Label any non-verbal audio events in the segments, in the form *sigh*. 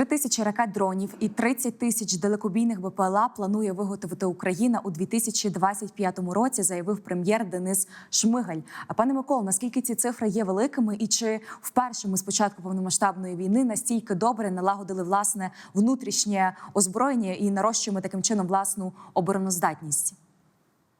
Три тисячі ракет дронів і 30 тисяч далекобійних БПЛА планує виготовити Україна у 2025 році, заявив прем'єр Денис Шмигаль. А пане Миколо, наскільки ці цифри є великими, і чи вперше ми з початку повномасштабної війни настільки добре налагодили власне внутрішнє озброєння і нарощуємо таким чином власну обороноздатність?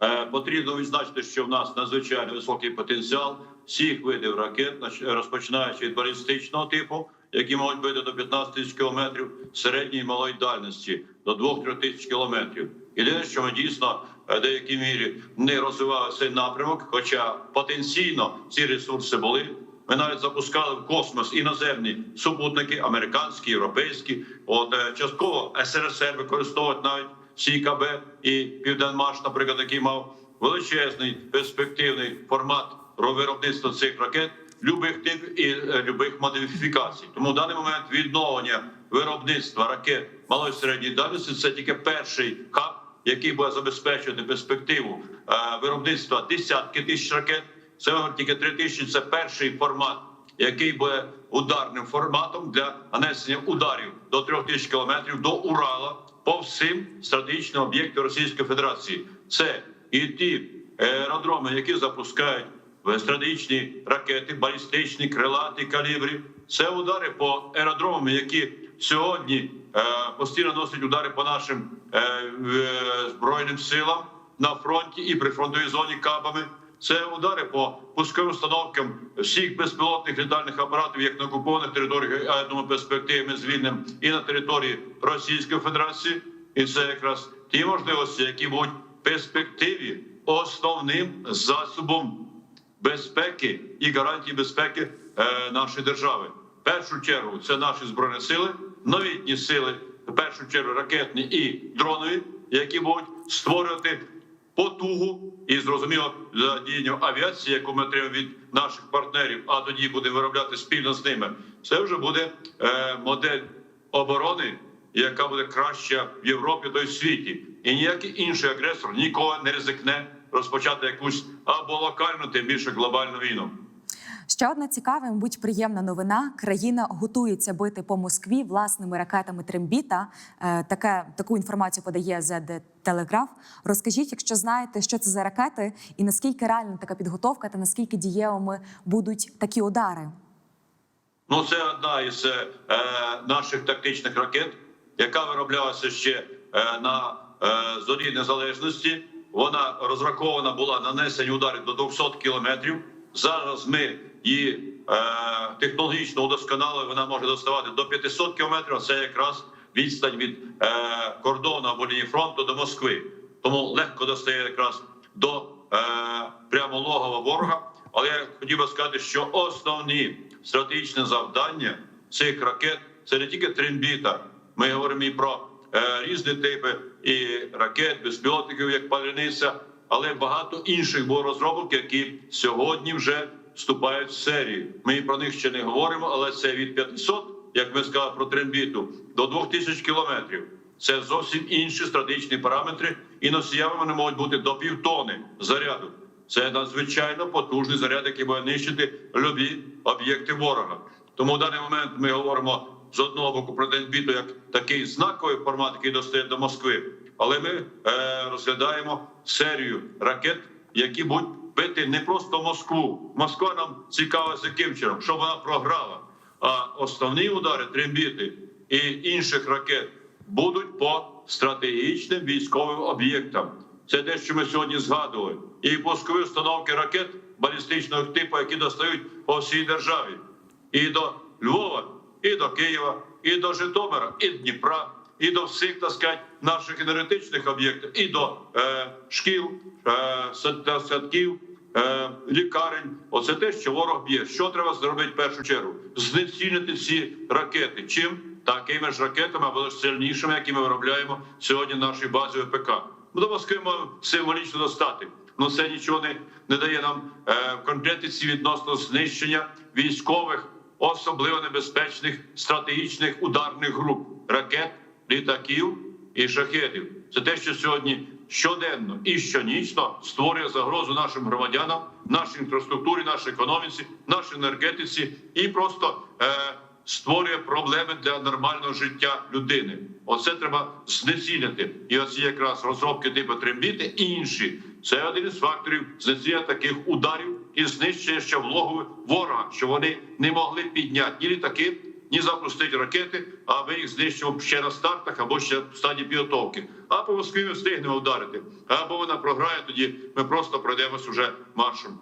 Е, Потрібно відзначити, що в нас надзвичайно високий потенціал всіх видів ракет, розпочинаючи від балістичного типу, які можуть бити до 15 тисяч кілометрів, середньої і малої дальності до 2-3 тисяч кілометрів. Єдине, що ми дійсно е, в деякій мірі не розвивали цей напрямок, хоча потенційно ці ресурси були. Ми навіть запускали в космос іноземні супутники, американські, європейські. От е, частково СРСР використовують навіть СІКБ і Південмаш, наприклад, який мав величезний перспективний формат виробництва цих ракет любих типів і е, любих модифікацій. Тому в даний момент відновлення виробництва ракет малої середньої дальності це тільки перший хаб, який буде забезпечувати перспективу е, виробництва десятки тисяч ракет. Це тільки три тисячі. Це перший формат, який буде ударним форматом для нанесення ударів до трьох тисяч кілометрів до Урала по всім стратегічним об'єктам Російської Федерації. Це і ті аеродроми, які запускають стратегічні ракети, балістичні, крилаті калібрі. Це удари по аеродромам, які сьогодні е, постійно носять удари по нашим е, в- збройним силам на фронті і при фронтовій зоні кабами. Це удари по пусковим установкам всіх безпілотних літальних апаратів, як на окупованих територіях, а я думаю, перспективи ми і на території Російської Федерації. І це якраз ті можливості, які будуть в перспективі основним засобом безпеки і гарантії безпеки е, нашої держави. В першу чергу це наші збройні сили, новітні сили, в першу чергу ракетні і дронові, які будуть створювати потугу і зрозуміло задіяння авіації, яку ми отримаємо від наших партнерів, а тоді будемо виробляти спільно з ними. Це вже буде е, модель оборони, яка буде краща в Європі та й в світі, і ніякий інший агресор ніколи не ризикне розпочати якусь або локальну, тим більше глобальну війну. Ще одна цікава, мабуть, приємна новина. Країна готується бити по Москві власними ракетами Трембіта. Е, Таке таку інформацію подає ZD Телеграф. Розкажіть, якщо знаєте, що це за ракети, і наскільки реальна така підготовка, та наскільки дієвими будуть такі удари? Ну, це одна із е, наших тактичних ракет, яка вироблялася ще е, на е, зорі незалежності. Вона розрахована була на нанесення ударів до 200 кілометрів. Зараз ми її е, технологічно удосконалили. Вона може доставати до 500 кілометрів. Це якраз відстань від е, кордону або лінії фронту до Москви. Тому легко достає якраз до е, прямо логова ворога. Але я хотів би сказати, що основні стратегічні завдання цих ракет це не тільки трембіта. Ми говоримо і про різні типи і ракет, безпілотників, як паляниця, але багато інших було розробок, які сьогодні вже вступають в серію. Ми про них ще не говоримо, але це від 500, як ми сказали про трембіту, до 2000 кілометрів. Це зовсім інші стратегічні параметри, і носіями вони можуть бути до півтони заряду. Це надзвичайно потужний заряд, який буде нищити любі об'єкти ворога. Тому в даний момент ми говоримо з одного боку про Денбіту як такий знаковий формат, який достає до Москви. Але ми е, розглядаємо серію ракет, які будуть бити не просто Москву. Москва нам цікава з яким щоб вона програла. А основні удари трембіти і інших ракет будуть по стратегічним військовим об'єктам. Це те, що ми сьогодні згадували, і пускові установки ракет балістичного типу, які достають по всій державі, і до Львова, і до Києва, і до Житомира, і Дніпра, і до всіх так сказати, наших енергетичних об'єктів, і до е, шкіл, е, садків, е, лікарень. Оце те, що ворог б'є. Що треба зробити в першу чергу? Знецінити ці ракети. Чим? Такими ж ракетами або ж сильнішими, які ми виробляємо сьогодні на нашій базі ВПК. Ну, до Москви можемо символічно достати. Ну це нічого не, не дає нам е, конкретиці відносно знищення військових, особливо небезпечних стратегічних ударних груп ракет, літаків і шахетів. Це те, що сьогодні щоденно і щонічно створює загрозу нашим громадянам, нашій інфраструктурі, нашій економіці, нашій енергетиці і просто е, створює проблеми для нормального життя людини. Оце треба знецінити. І оці якраз розробки типу трембіти і інші. Це один із факторів знецінення таких ударів і знищення ще влогови ворога, що вони не могли підняти ні літаки, ні запустити ракети, а ми їх знищимо ще на стартах або ще в стадії підготовки. А по Москві ми встигнемо вдарити. Або вона програє, тоді ми просто пройдемось уже маршем.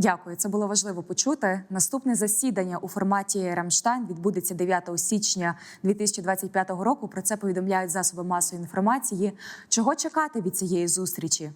Дякую, це було важливо почути. Наступне засідання у форматі Рамштайн відбудеться 9 січня 2025 року. Про це повідомляють засоби масової інформації. Чого чекати від цієї зустрічі?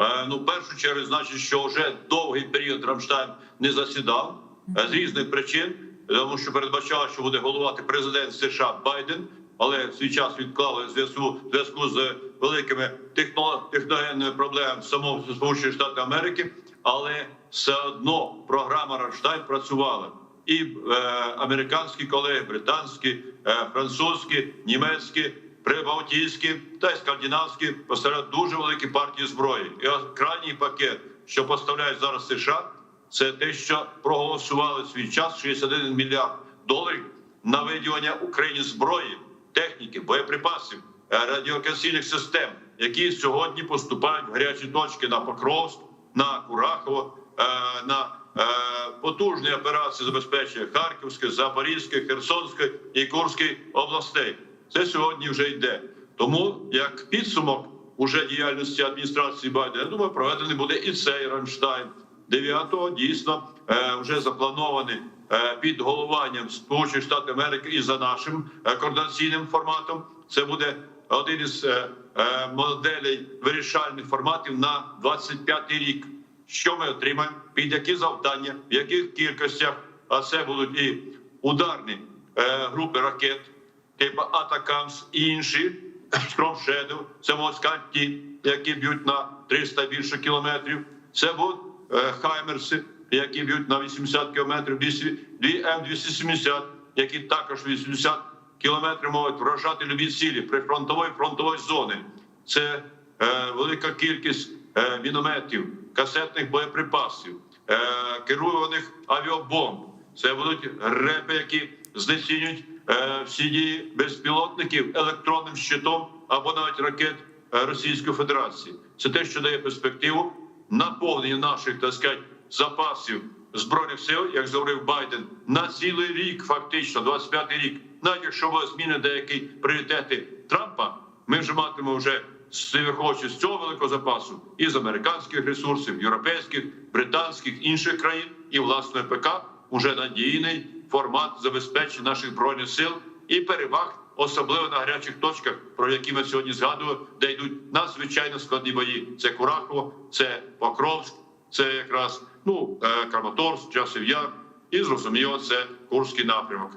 Е, Ну, в першу чергу, значить, що вже довгий період Рамштайн не засідав е, з різних причин, тому що передбачало, що буде головувати президент США Байден, але в свій час відклали зв'язку зв'язку з великими техно- техногенними проблемами в самому Сполучених Штатів Америки. Але все одно програма Рамштайн працювала. І е, американські колеги, британські, е, французькі, німецькі, прибалтійські та й скандинавські поставляють дуже великі партії зброї. І крайній пакет, що поставляють зараз США, це те, що проголосували свій час 61 мільярд доларів на виділення Україні зброї, техніки, боєприпасів, е, радіокасійних систем, які сьогодні поступають в гарячі точки на Покровськ, на Курахово, е, на е, потужні операції забезпечення Харківської, Запорізької, Херсонської і Курської областей. Це сьогодні вже йде. Тому як підсумок уже діяльності адміністрації Байдена, я думаю, проведений буде і цей Рамштайн. 9-го дійсно е, вже запланований е, під головуванням Сполучених Штатів Америки і за нашим е, координаційним форматом. Це буде один із моделей вирішальних форматів на 25-й рік. Що ми отримаємо, під які завдання, в яких кількостях, а це будуть і ударні групи ракет, типу Атакамс і інші *laughs* Shadow, це москальті, які б'ють на 300 більше кілометрів. Це будуть е, Хаймерси, які б'ють на 80 кілометрів, дві- дві М270, які також 80 кілометрів можуть вражати любі цілі прифронтової фронтової зони. Це е, велика кількість е, мінометів, касетних боєприпасів, е, керованих авіабомб. Це будуть репи, які знецінюють всі дії безпілотників електронним щитом або навіть ракет е, Російської Федерації. Це те, що дає перспективу наповнення наших так сказати, запасів збройних сил, як говорив Байден, на цілий рік, фактично, 25-й рік. Навіть якщо буде зміни деякі пріоритети Трампа, ми вже матимемо вже виходячи з цього великого запасу і з американських ресурсів, європейських, британських інших країн, і власне ПК уже надійний формат забезпечення наших збройних сил і переваг, особливо на гарячих точках, про які ми сьогодні згадували, де йдуть надзвичайно складні бої. Це Курахово, це Покровськ, це якраз ну е, Краматорськ, Часів Яр, і зрозуміло, це Курський напрямок.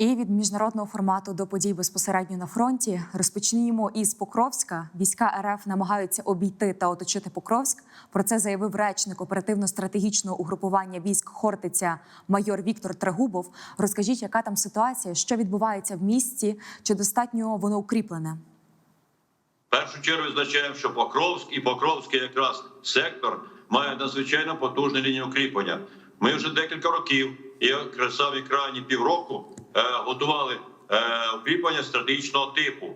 І від міжнародного формату до подій безпосередньо на фронті розпочнімо із Покровська. Війська РФ намагаються обійти та оточити Покровськ. Про це заявив речник оперативно-стратегічного угрупування військ Хортиця майор Віктор Трегубов. Розкажіть, яка там ситуація, що відбувається в місті, чи достатньо воно укріплене? Першу чергу відзначаємо, що Покровськ і Покровський якраз сектор має надзвичайно потужну лінію укріплення. Ми вже декілька років і якраз самі крайні півроку е, готували е, укріплення стратегічного типу.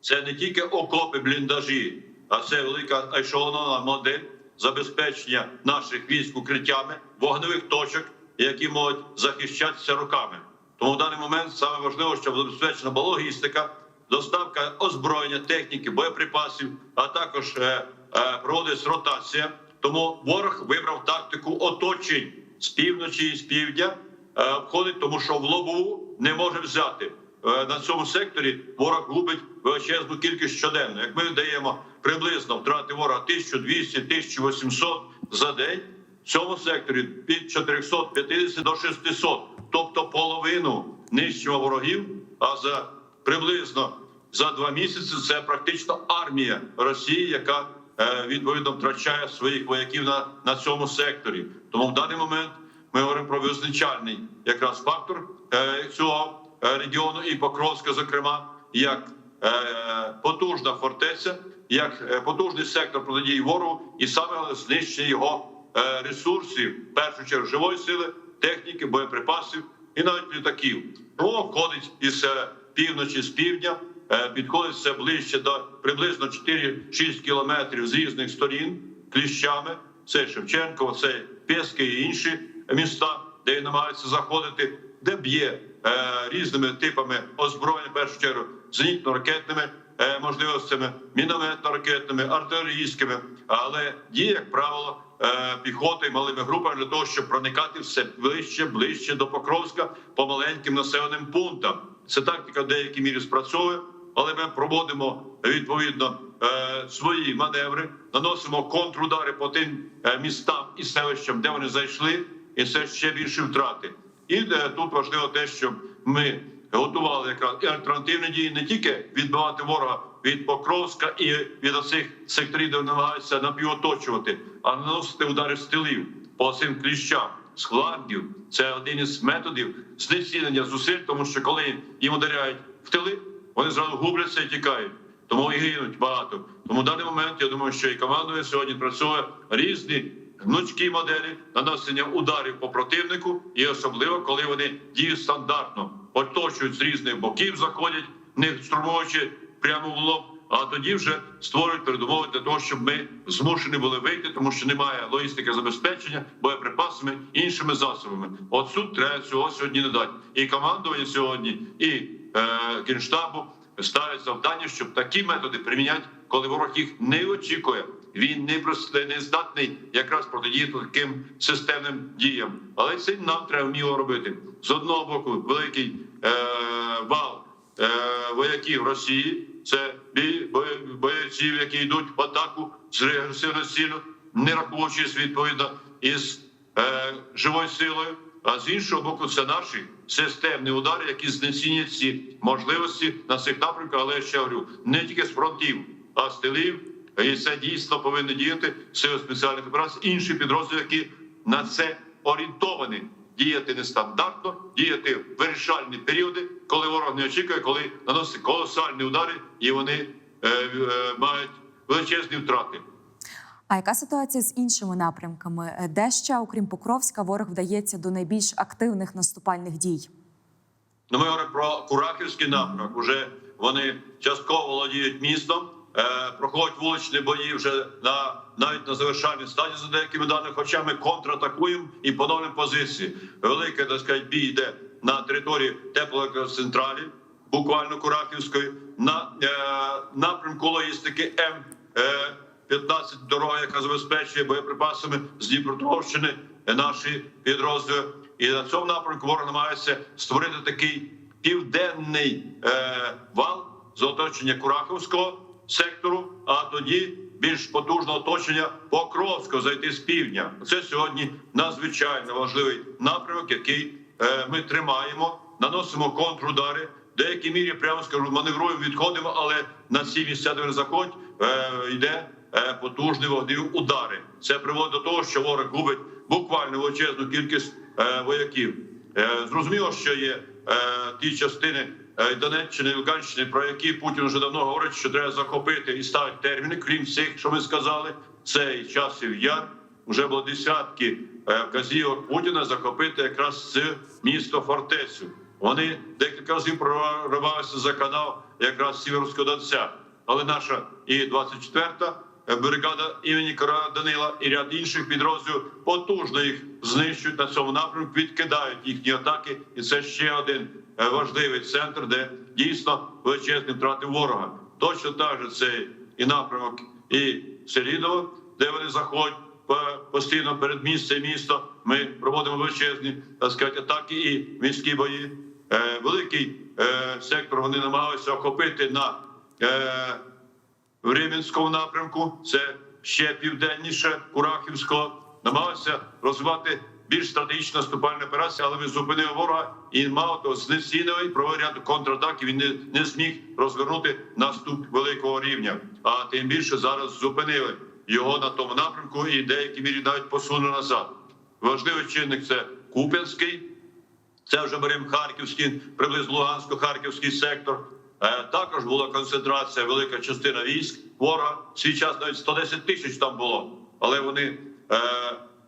Це не тільки окопи, бліндажі, а це велика ешелонована модель забезпечення наших військ укриттями вогневих точок, які можуть захищатися руками. Тому в даний момент саме важливо, щоб забезпечена була логістика, доставка озброєння, техніки, боєприпасів, а також е, е, проводиться ротація. Тому ворог вибрав тактику оточень з півночі і з півдня, е, обходить, тому що в лобову не може взяти. Е, На цьому секторі ворог губить величезну кількість щоденно. Як ми даємо приблизно втрати ворога 1200-1800 за день, в цьому секторі від 450 до 600, тобто половину нищимо ворогів. А за приблизно за два місяці це практично армія Росії, яка е, відповідно втрачає своїх вояків на, на цьому секторі. Тому в даний момент ми говоримо про визначальний якраз фактор е, цього е, регіону і Покровська, зокрема, як е, потужна фортеця, як потужний сектор протидії ворогу, і саме знищення його ресурсів, в першу чергу живої сили, техніки, боєприпасів і навіть літаків. Тому входить із півночі, з півдня, підходить все ближче до приблизно 4-6 кілометрів з різних сторін кліщами. Це Шевченково, це Пески і інші міста, де він намагається заходити, де б'є е, різними типами озброєння, в першу чергу зенітно-ракетними е, можливостями, мінометно-ракетними, артилерійськими, але діє, як правило, е, піхотою малими групами для того, щоб проникати все ближче, ближче до Покровська по маленьким населеним пунктам. Це тактика в деякій мірі спрацьовує, але ми проводимо відповідно е, свої маневри, наносимо контрудари по тим е, містам і селищам, де вони зайшли, і це ще більше втрати. І е, тут важливо те, щоб ми готували якраз і альтернативні дії не тільки відбивати ворога від Покровська і від оцих секторів, де намагаються напівоточувати, а наносити удари з тилів по цим кліщам, з флангів. Це один із методів знецінення зусиль, тому що коли їм ударяють в тили, вони зразу губляться і тікають. Тому і гинуть багато. Тому в даний момент я думаю, що і командує сьогодні працює різні гнучкі моделі нанесення ударів по противнику, і особливо коли вони діють стандартно, оточують з різних боків, заходять, не штурмуючи прямо в лоб. А тоді вже створюють передумови для того, щоб ми змушені були вийти, тому що немає логістики забезпечення боєприпасами іншими засобами. От суд треба цього сьогодні не дати. І командування сьогодні, і е, генштабу ставить завдання, щоб такі методи приміняти, коли ворог їх не очікує. Він не просто не здатний якраз протидіяти таким системним діям. Але це нам треба вміло робити. З одного боку, великий е, вал е, вояків Росії. Це бойців, які йдуть в атаку з регресивною ціллю, не рахуючись відповідно із е, живою силою. А з іншого боку, це наші системні удари, які знецінять ці можливості на цих напрямках. Але я ще говорю, не тільки з фронтів, а з тилів. І це дійсно повинні діяти сили спеціальних операцій, інші підрозділи, які на це орієнтовані. Діяти нестандартно, діяти в вирішальні періоди, коли ворог не очікує, коли наносить колосальні удари, і вони е, е, мають величезні втрати. А яка ситуація з іншими напрямками? Е, Де ще, окрім Покровська, ворог вдається до найбільш активних наступальних дій? Ну, ми говоримо про Курахівський напрямок. Уже вони частково володіють містом, проходять вуличні бої вже на навіть на завершальній стадії за деякими даними. Хоча ми контратакуємо і поновлюємо позиції. Великий так сказати, бій йде на території теплоелектроцентралі, буквально Курахівської, на е, напрямку логістики М. Е, 15 дорога, яка забезпечує боєприпасами з Дніпропетровщини е, наші підрозділи. І на цьому напрямку ворог намагається створити такий південний е, вал з оточення Кураховського сектору, а тоді більш потужного оточення Покровського зайти з півдня. Це сьогодні надзвичайно важливий напрямок, який е, ми тримаємо, наносимо контрудари. В деякій мірі прямо скажу, маневруємо, відходимо, але на ці місця, де вони заходять, е, йде е, потужні вогневі удари. Це приводить до того, що ворог губить буквально величезну кількість вояків. Зрозуміло, що є ті частини Донеччини і Луганщини, про які Путін вже давно говорить, що треба захопити і ставить терміни, крім цих, що ми сказали. Це і часів яр. Вже було десятки е, вказівок Путіна захопити якраз це місто фортецю. Вони декілька разів проривалися за канал якраз Сіверського Донця. Але наша і 24-та бригада імені Данила і ряд інших підрозділів потужно їх знищують на цьому напрямку, відкидають їхні атаки, і це ще один е, важливий центр, де дійсно величезні втрати ворога. Точно так же це і напрямок, і Селідово, де вони заходять постійно перед місце місто. Ми проводимо величезні так сказати, атаки і міські бої. Е, великий е, сектор вони намагалися охопити на е, Рівненському напрямку, це ще південніше Курахівського, намагалися розвивати більш стратегічну наступальну операцію, але ми зупинили ворога і мало того, знецінили провели ряд контратак. Він не, не зміг розвернути наступ великого рівня. А тим більше зараз зупинили його на тому напрямку і деякі мірі навіть посунули назад. Важливий чинник це Куп'янський. Це вже беремо Харківський, приблизно Лугансько-Харківський сектор. Е, також була концентрація, велика частина військ. Ворога свій час навіть 110 тисяч там було, але вони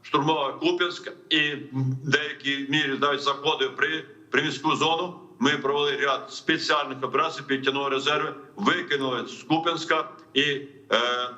штурмували Куп'янськ і в деякій мірі навіть заходив при приміську зону. Ми провели ряд спеціальних операцій, підтягнули резерви, викинули з Купенська і е,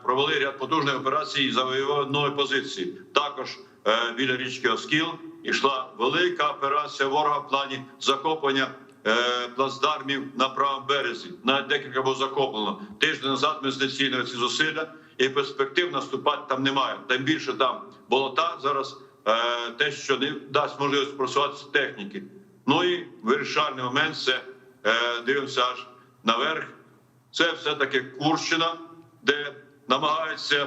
провели ряд потужних операцій завоювали нові позиції. Також е, біля річки Оскіл йшла велика операція ворога в плані захоплення е, плацдармів на правому березі. Навіть декілька було захоплено. Тиждень назад ми знецінили ці зусилля, і перспектив наступати там немає. Тим більше там болота зараз е, те, що не дасть можливість просуватися техніки. Ну і вирішальний момент це е, дивимося аж наверх. Це все таки Курщина, де намагається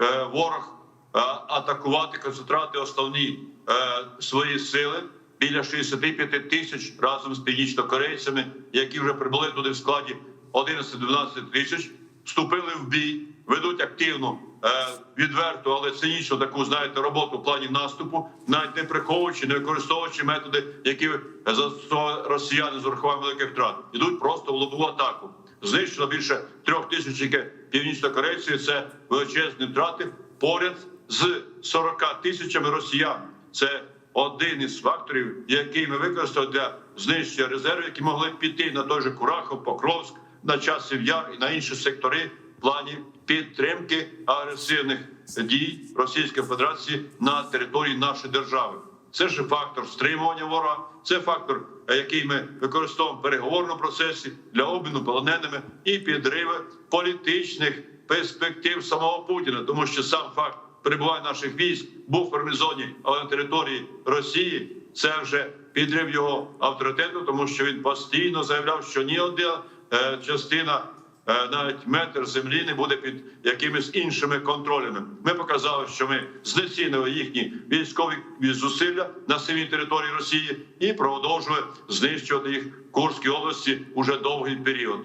е, ворог е, атакувати, концентрувати основні е, свої сили біля 65 тисяч разом з північнокорейцями, які вже прибули туди в складі 11-12 тисяч, вступили в бій, ведуть активну, е, відверту, але цинічну таку, знаєте, роботу в плані наступу, навіть не приховуючи, не використовуючи методи, які застосовували росіяни з урахуванням великих втрат. Ідуть просто в лобову атаку. Знищено більше трьох тисяч північнокорейців. Це величезні втрати поряд з 40 тисячами росіян. Це один із факторів, який ми використали для знищення резервів, які могли піти на той же Курахов, Покровськ, на часів яр і на інші сектори в плані підтримки агресивних дій Російської Федерації на території нашої держави. Це ж фактор стримування ворога, це фактор, е, який ми використовуємо в переговорному процесі для обміну полоненими і підриви політичних перспектив самого Путіна, тому що сам факт перебування наших військ в буферній зоні, але на території Росії це вже підрив його авторитету, тому що він постійно заявляв, що ні одна е, частина. Е, Навіть метр землі не буде під якимись іншими контролями. Ми показали, що ми знецінили їхні військові зусилля на самій території Росії і продовжуємо знищувати їх в Курській області уже довгий період.